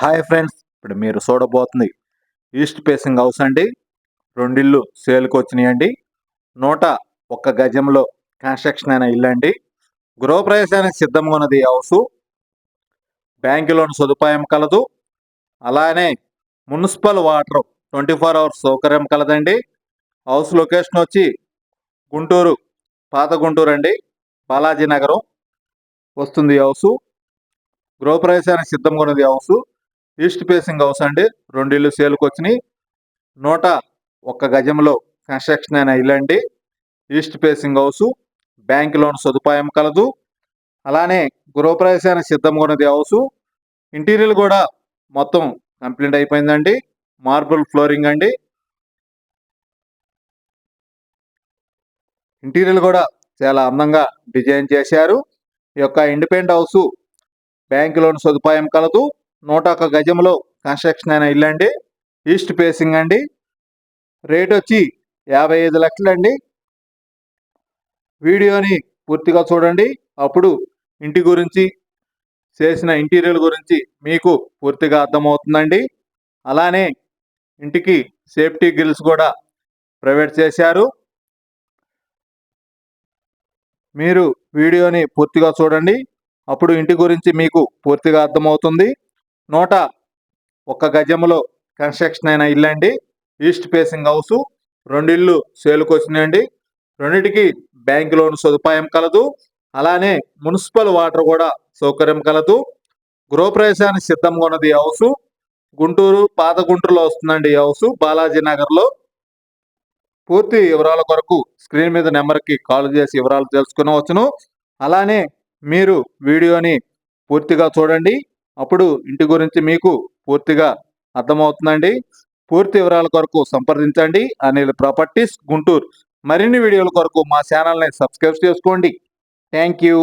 Hi friends ఇప్పుడు మీరు చూడబోతుంది east facing house అండి. రెండిల్లు సేల్కి వచ్చినాయండి. నూట ఒక్క గజంలో కన్స్ట్రక్షన్ అయిన ఇల్లు అండి. గృహ ప్రవేశానికి సిద్ధంగా ఉన్నది హౌస్. బ్యాంకు లోన్ సదుపాయం కలదు. అలానే municipal water twenty four hours సౌకర్యం కలదండి. హౌస్ లొకేషన్ వచ్చి గుంటూరు పాత గుంటూరు అండి. బాలాజీ నగరం వస్తుంది హౌసు హౌస్. గృహప్రవేశానికి సిద్ధంగా ఉన్నది house house. East facing house అండి. రెండు ఇల్లు సేల్కి వచ్చినాయి. నూట ఒక్క గజంలో కన్స్ట్రక్షన్ అయిన ఇల్లు అండి. East facing house bank loan సదుపాయం కలదు. అలానే గృహప్రవేశానికి సిద్ధంగా ఉన్నది హౌస్. ఇంటీరియర్ కూడా మొత్తం కంప్లీట్ అయిపోయిందండి. మార్బుల్ ఫ్లోరింగ్ అండి. ఇంటీరియర్ కూడా చాలా అందంగా డిజైన్ చేశారు. ఈ యొక్క ఇండిపెండెంట్ హౌస్ బ్యాంక్ లోన్ సదుపాయం కలదు. నూట ఒక్క గజంలో కన్స్ట్రక్షన్ అయిన ఇల్లు అండి. ఈస్ట్ ఫేసింగ్ అండి. రేట్ వచ్చి యాభై ఐదు లక్షలు అండి. వీడియోని పూర్తిగా చూడండి. అప్పుడు ఇంటి గురించి చేసిన ఇంటీరియర్ గురించి మీకు పూర్తిగా అర్థమవుతుందండి. అలానే ఇంటికి సేఫ్టీ గిల్స్ కూడా ప్రొవైడ్ చేశారు. మీరు వీడియోని పూర్తిగా చూడండి. అప్పుడు ఇంటి గురించి మీకు పూర్తిగా అర్థమవుతుంది. నూట ఒక్క గజములో కన్స్ట్రక్షన్ అయిన ఇల్లు అండి. ఈస్ట్ ఫేసింగ్ హౌస్ రెండు ఇల్లు సేల్కి వచ్చినాయండి. రెండింటికి బ్యాంక్ లోన్ సదుపాయం కలదు. అలానే మున్సిపల్ వాటర్ కూడా సౌకర్యం కలదు. గృహప్రవేశానికి సిద్ధంగా ఉన్నది ఈ హౌస్ గుంటూరు పాత గుంటూరులో వస్తుందండి ఈ హౌస్ బాలాజీ నగర్లో. పూర్తి వివరాల కొరకు స్క్రీన్ మీద నెంబర్కి కాల్ చేసి వివరాలు తెలుసుకునవచ్చును. అలానే మీరు వీడియోని పూర్తిగా చూడండి. అప్పుడు ఇంటి గురించి మీకు పూర్తిగా అర్థమవుతుందండి. పూర్తి వివరాల కొరకు సంప్రదించండి. అనిల్ ప్రాపర్టీస్ గుంటూరు. మరిన్ని వీడియోల కొరకు మా ఛానల్ని సబ్స్క్రైబ్ చేసుకోండి. Thank you.